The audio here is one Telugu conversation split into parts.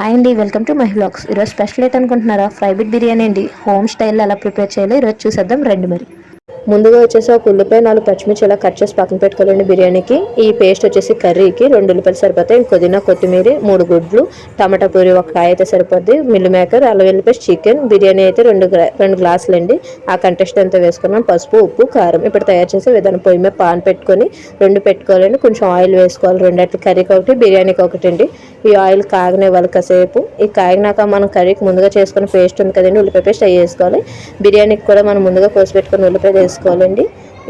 హాయ్ అండి వెల్కమ్ టు మై బ్లాగ్స్ ఈరోజు స్పెషల్ ఏంటి అనుకుంటున్నారా? ఫ్రై బిట్ బిర్యానీ అండి. హోమ్ స్టైల్లో ఎలా ప్రిపేర్ చేయాలో ఈరోజు చూసేద్దాం. రండి మరి. ముందుగా వచ్చేసి ఒక ఉల్లిపాయ నాలుగు పచ్చిమిర్చి ఇలా కట్ చేసి పక్కన పెట్టుకోవాలండి బిర్యానీకి. ఈ పేస్ట్ వచ్చేసి కర్రీకి రెండు ఉల్లిపాయలు సరిపోతాయి. పుదీనా కొత్తిమీర మూడు గుడ్లు టమాటా పూరి ఒక కాయ అయితే సరిపోద్ది. మిల్లు మేకర్ అలా వెల్లి పేస్ట్ చికెన్ బిర్యానీ అయితే రెండు రెండు గ్లాసులు అండి ఆ కంటెస్ట్ అంతా వేసుకున్నాం పసుపు ఉప్పు కారం ఇప్పుడు తయారు చేసే విధానం. పొయ్యి మీద పాన్ పెట్టుకొని రెండు పెట్టుకోవాలండి. కొంచెం ఆయిల్ వేసుకోవాలి. రెండట్లు కర్రీకి ఒకటి బిర్యానీకి ఒకటి అండి ఈ ఆయిల్ కాగనివ్వాలి కాసేపు. ఈ కాగినాక మనం కర్రీకి ముందుగా చేసుకున్న పేస్ట్ ఉంది కదండి. ఉల్లిపాయ పేస్ట్ అవి వేసుకోవాలి. బిర్యానీకి కూడా మనం ముందుగా కోసి పెట్టుకుని ఉల్లిపాయ వేసుకోవాలి. వేసుకోవాలండి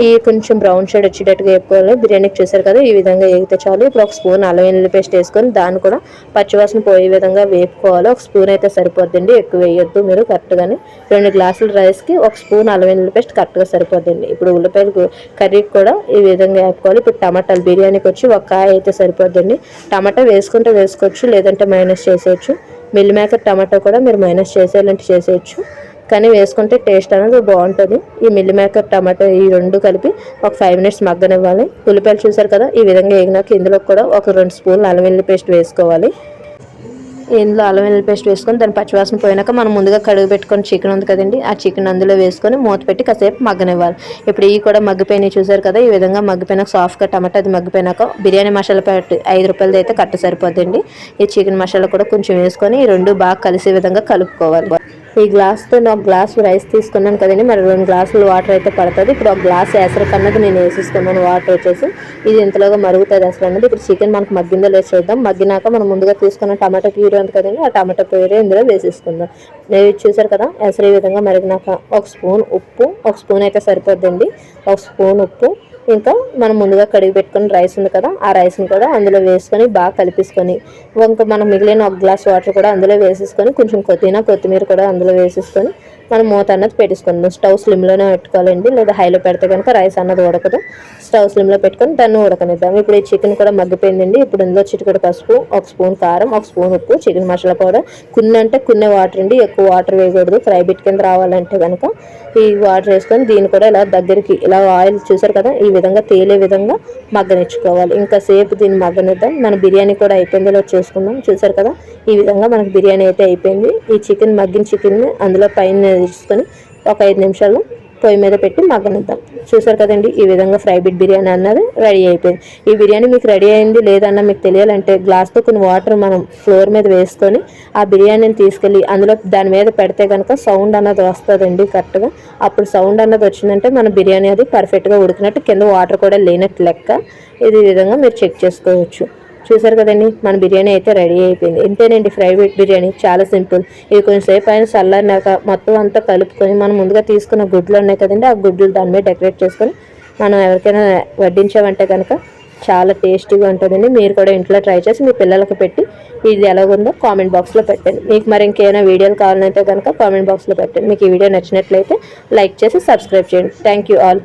ఈ కొంచెం బ్రౌన్ షేడ్ వచ్చేటట్టుగా వేపుకోవాలి. బిర్యానీకి చూసారు కదా ఈ విధంగా వేగితే చాలు. ఇప్పుడు ఒక స్పూన్ అల్లం వెల్లుల్లి పేస్ట్ వేసుకొని దాన్ని కూడా పచ్చివాసన పోయే విధంగా వేపుకోవాలి. ఒక స్పూన్ అయితే సరిపోద్దండి. ఎక్కువ వేయొద్దు మీరు కరెక్ట్గానే రెండు గ్లాసులు రైస్కి ఒక స్పూన్ అల్లం వెల్లుల్లి పేస్ట్ కరెక్ట్గా సరిపోద్దండి. ఇప్పుడు ఉల్లిపాయలు కర్రీకి కూడా ఈ విధంగా వేపుకోవాలి. ఇప్పుడు టమాటాలు బిర్యానీకి వచ్చి ఒక కాయ అయితే సరిపోద్దండి. టమాటా వేసుకుంటే వేసుకోవచ్చు లేదంటే మైనస్ చేసేయచ్చు. మిల్ మేకర్ టమాటా కూడా మీరు మైనస్ చేసేయాలంటే చేసేయచ్చు. కానీ వేసుకుంటే టేస్ట్ అనేది బాగుంటుంది. ఈ మిల్లి మేకర్ టమాటో ఈ రెండు కలిపి ఒక ఫైవ్ మినిట్స్ మగ్గనివ్వాలి. ఉల్లిపాయలు చూసారు కదా ఈ విధంగా వేగినాక ఇందులో కూడా ఒక రెండు స్పూన్లు అల్లం వెల్లుల్లి పేస్ట్ వేసుకోవాలి. ఇందులో అల్లం వెల్లుల్లి పేస్ట్ వేసుకొని దాని పచ్చివాసన పోయినాక మనం ముందుగా కడుగు పెట్టుకొని చికెన్ ఉంది కదండి ఆ చికెన్ అందులో వేసుకొని మూత పెట్టి కాసేపు మగ్గనివ్వాలి. ఇప్పుడు ఇవి కూడా మగ్గిపోయినాయి చూసారు కదా ఈ విధంగా మగ్గిపోయినాక సాఫ్ట్గా టమాటా అది మగ్గిపోయినాక బిర్యానీ మసాలా పెట్టి ఐదు రూపాయలది అయితే కట్ట సరిపోద్దండి. ఈ చికెన్ మసాలా కూడా కొంచెం వేసుకొని ఈ రెండు బాగా కలిసే విధంగా కలుపుకోవాలి. ఈ గ్లాస్తో ఒక గ్లాస్ రైస్ తీసుకున్నాను కదండి. మరి రెండు గ్లాసులు వాటర్ అయితే పడుతుంది. ఇప్పుడు ఆ గ్లాస్ ఎసరు కన్నది నేను వేసిస్తున్నాను వాటర్ వచ్చేసి. ఇది ఇంతలోగా మరుగుతుంది అసలు అన్నది. ఇప్పుడు చికెన్ మనకు మగ్గిందో లేదు చూద్దాం. మగ్గినాక మనం ముందుగా తీసుకున్న టమాటా ప్యూరీ ఉంది కదండి. ఆ టమాటా ప్యూరీ ఇందులో వేసేసుకుందాం. నేను చూసారు కదా ఎసరు ఈ విధంగా మరిగినాక ఒక స్పూన్ ఉప్పు ఒక స్పూన్ అయితే సరిపోద్దండి. ఒక స్పూన్ ఉప్పు ఇంకా మనం ముందుగా కడిగి పెట్టుకుని రైస్ ఉంది కదా ఆ రైస్ని కూడా అందులో వేసుకొని బాగా కలిపేసుకొని ఇంకా మనం మిగిలిన ఒక గ్లాస్ వాటర్ కూడా అందులో వేసేసుకొని కొంచెం కొత్తిమీర కొత్తిమీర కూడా అందులో వేసేసుకొని మనం మూత అన్నది పెట్టేసుకుందాం స్టవ్ స్లిమ్లోనే పెట్టుకోవాలండి లేదా హైలో పెడితే కనుక రైస్ అన్నది ఉడకదు. స్టవ్ స్లిమ్లో పెట్టుకొని దాన్ని ఉడకనిద్దాం. ఇప్పుడు ఈ చికెన్ కూడా మగ్గిపోయిందండి. ఇప్పుడు ఇందులో చిటికడు పసుపు ఒక స్పూన్ కారం ఒక స్పూన్ ఉప్పు చికెన్ మసాలా పౌడర్. కొన్ని అంటే కొన్ని వాటర్ అండి ఎక్కువ వాటర్ వేయకూడదు. ఫ్రై బిట్ కింద రావాలంటే కనుక ఈ వాటర్ వేసుకొని దీన్ని కూడా ఇలా దగ్గరికి ఇలా ఆయిల్ చూసారు కదా ఈ విధంగా తేలే విధంగా మగ్గనిచ్చుకోవాలి. ఇంకా సేపు దీన్ని మగ్గనిద్దాం. మన బిర్యానీ కూడా అయిపోయిందో. చేసుకుందాం. చూసారు కదా? ఈ విధంగా మనకు బిర్యానీ అయితే అయిపోయింది. ఈ చికెన్ మగ్గిన చికెన్ అందులో పైన తీసుకొని ఒక ఐదు నిమిషాలు పొయ్యి మీద పెట్టి మగ్గనిద్దాం. చూసారు కదండి ఈ విధంగా ఫ్రై బిట్ బిర్యానీ అన్నది రెడీ అయిపోయింది. ఈ బిర్యానీ మీకు రెడీ అయింది లేదన్నా మీకు తెలియాలంటే గ్లాస్తో కొన్ని వాటర్ మనం ఫ్లోర్ మీద వేసుకొని ఆ బిర్యానీని తీసుకెళ్ళి అందులో దాని మీద పెడితే కనుక సౌండ్ అన్నది వస్తుందండి కరెక్ట్గా. అప్పుడు సౌండ్ అన్నది వచ్చిందంటే మన బిర్యానీ అది పర్ఫెక్ట్గా ఉడికినట్టు కింద వాటర్ కూడా లేనట్టు లెక్క. ఇది విధంగా మీరు చెక్ చేసుకోవచ్చు. చూసారు కదండి మన బిర్యానీ అయితే రెడీ అయిపోయింది. ఇంతేనండి ఫ్రై బిర్యానీ చాలా సింపుల్. ఇది కొంచెంసేపు అయిన చల్లన్నాక మొత్తం అంతా కలుపుకొని మనం ముందుగా తీసుకున్న గుడ్లు ఉన్నాయి కదండి ఆ గుడ్లు దాని మీద డెకరేట్ చేసుకొని మనం ఎవరికైనా వడ్డించామంటే కనుక చాలా టేస్టీగా ఉంటుందండి. మీరు కూడా ఇంట్లో ట్రై చేసి మీ పిల్లలకు పెట్టి ఇది ఎలాగుందో కామెంట్ బాక్స్లో పెట్టండి. మీకు మరి ఇంకేమైనా వీడియోలు కావాలంటే కనుక కామెంట్ బాక్స్లో పెట్టండి. మీకు ఈ వీడియో నచ్చినట్లయితే లైక్ చేసి సబ్స్క్రైబ్ చేయండి. Thank you all.